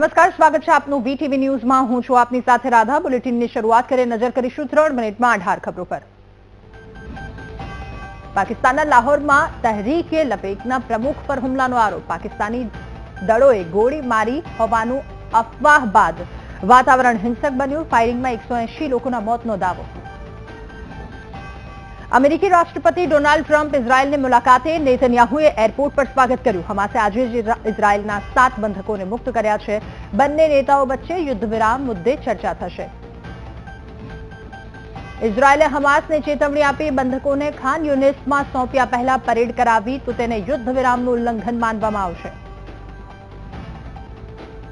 નમસ્કાર, સ્વાગત છે આપનું વીટીવી ન્યૂઝમાં. હું છું આપની સાથે રાધા. બુલેટિનની શરૂઆત કરીએ નજર કરીશું ત્રણ મિનિટમાં અઢાર ખબરો પર. પાકિસ્તાનના લાહોરમાં તહરીકે લપેકના પ્રમુખ પર હુમલાનો આરોપ. પાકિસ્તાની દળોએ ગોળી મારી હોવાનું અફવાહ બાદ વાતાવરણ હિંસક બન્યું. ફાયરિંગમાં એકસો લોકોના મોતનો દાવો. અમેરિકી રાષ્ટ્રપતિ ડોનાલ્ડ ટ્રમ્પ ઇઝરાયલની મુલાકાતે નેતન્યાહુએ એરપોર્ટ પર સ્વાગત કર્યું. હમાસે આજે જ ઇઝરા- ઇઝરાયલના સાત બંધકોને મુક્ત કર્યા છે. બંને નેતાઓ વચ્ચે યુદ્ધ વિરામ મુદ્દે ચર્ચા થશે. ઇઝરાયેલે હમાસને ચેતવણી આપી બંધકોને ખાન યુનિસમાં સોંપ્યા પહેલા પરેડ કરાવી તો તેને યુદ્ધ વિરામનું ઉલ્લંઘન માનવામાં આવશે.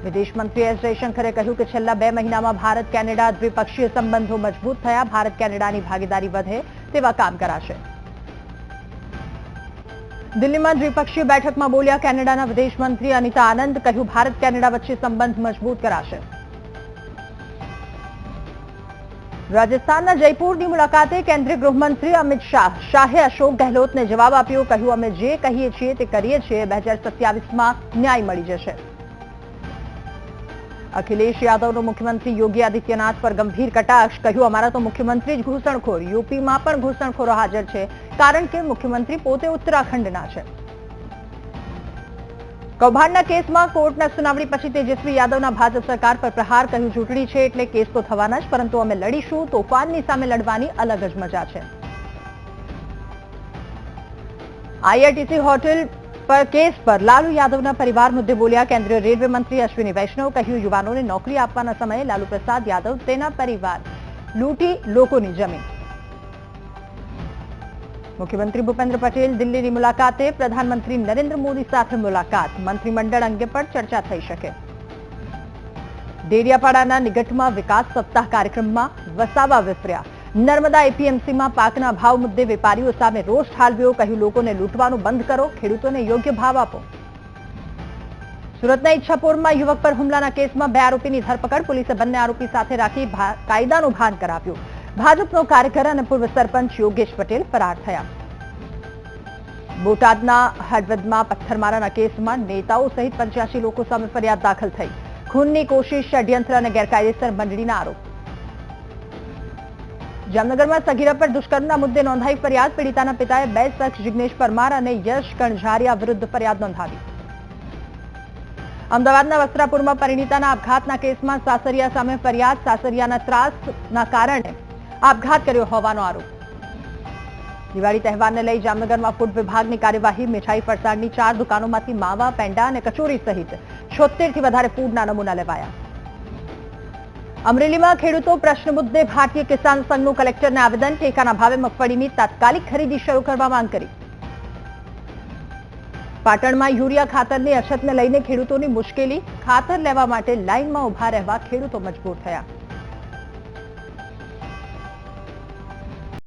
વિદેશ મંત્રી એસ જયશંકરે કહ્યું કે છેલ્લા બે મહિનામાં ભારત, કેનેડા દ્વિપક્ષીય સંબંધો મજબૂત થયા. ભારત, કેનેડાની ભાગીદારી વધે તેવા કામ કરાશે. દિલ્હીમાં દ્વિપક્ષીય બેઠકમાં બોલ્યા કેનેડાના વિદેશ મંત્રી અનિતા આનંદ કહ્યું, ભારત, કેનેડા વચ્ચે સંબંધ મજબૂત કરાશે. રાજસ્થાનના જયપુરની મુલાકાતે કેન્દ્રીય ગૃહમંત્રી અમિત શાહ, શાહે અશોક ગહેલોતને જવાબ આપ્યો, કહ્યું, અમે જે કહીએ છીએ તે કરીએ છીએ. બે હજાર સત્યાવીસમાં ન્યાય મળી જશે. અખિલેશ યાદવનો મુખ્યમંત્રી યોગી આદિત્યનાથ પર ગંભીર કટાક્ષ. કહ્યું, અમારા તો મુખ્યમંત્રી જ ઘૂસણખોર. યુપીમાં પણ ઘૂસણખોરો હાજર છે. કારણ કે મુખ્યમંત્રી પોતે ઉત્તરાખંડના છે. કૌભાંડના કેસમાં કોર્ટના સુનાવણી પછી તેજસ્વી યાદવના ભાજપ સરકાર પર પ્રહાર. કહ્યું, ચૂંટણી છે એટલે કેસ તો થવાના જ, પરંતુ અમે લડીશું. તોફાનની સામે લડવાની અલગ જ મજા છે. આઈઆરટીસી હોટેલ કેસ પર લાલુ યાદવના પરિવાર મુદ્દે બોલ્યા કેન્દ્રીય રેલવે મંત્રી અશ્વિની વૈષ્ણવ કહ્યું યુવાનોને નોકરી આપવાના સમયે લાલુ પ્રસાદ યાદવ તેના પરિવાર લૂંટી લોકોની જમીન મુખ્યમંત્રી ભૂપેન્દ્ર પટેલ દિલ્હીની મુલાકાતે પ્રધાનમંત્રી નરેન્દ્ર મોદી સાથે મુલાકાત મંત્રીમંડળ અંગે પણ ચર્ચા થઈ શકે ડેડિયાપાડાના નિગટમાં વિકાસ સપ્તાહ કાર્યક્રમમાં વસાવા વિફર્યા નર્મદા એપીએમસીમાં પાકના ભાવ મુદ્દે વેપારીઓ સામે રોષ ઠાલવ્યો. કહ્યું, લોકોને લૂંટવાનું બંધ કરો, ખેડૂતોને યોગ્ય ભાવ આપો. સુરતના ઈચ્છાપુરમાં યુવક પર હુમલાના કેસમાં બે આરોપીની ધરપકડ. પોલીસે બંને આરોપી સાથે રાખી કાયદાનું ભાન કરાવ્યું. ભાજપનો કાર્યકર અને પૂર્વ સરપંચ યોગેશ પટેલ ફરાર થયા. બોટાદના હળવદમાં પથ્થરમારાના કેસમાં નેતાઓ સહિત પંચ્યાસી લોકો સામે ફરિયાદ દાખલ થઈ. ખૂનની કોશિશ, ષડયંત્ર અને ગેરકાયદેસર મંડળીના આરોપ. જામનગરમાં સગીરા પર દુષ્કર્મના મુદ્દે નોંધાઈ ફરિયાદ. પીડિતાના પિતાએ બે શખ્સ જિગ્નેશ પરમાર અને યશ કણઝારિયા વિરુદ્ધ ફરિયાદ નોંધાવી. અમદાવાદના વસ્ત્રાપુરમાં પરિણીતાના આપઘાતના કેસમાં સાસરિયા સામે ફરિયાદ. સાસરિયાના ત્રાસના કારણે આપઘાત કર્યો હોવાનો આરોપ. દિવાળી તહેવારને લઈ જામનગરમાં ફૂડ વિભાગની કાર્યવાહી મીઠાઈ ફરસાણની ચાર દુકાનોમાંથી માવા, પેંડા અને કચોરી સહિત છોતેરથી વધારે ફૂડના નમૂના લેવાયા. અમરેલીમાં ખેડૂતો પ્રશ્ન મુદ્દે ભારતીય કિસાન સંઘનું કલેક્ટરને આવેદન. ટેકાના ભાવે મગફળીની તાત્કાલિક ખરીદી શરૂ કરવા માંગ કરી. પાટણમાં યુરિયા ખાતરની અછતને લઈને ખેડૂતોની મુશ્કેલી. ખાતર લેવા માટે લાઇનમાં ઊભા રહેવા ખેડૂતો મજબૂર થયા.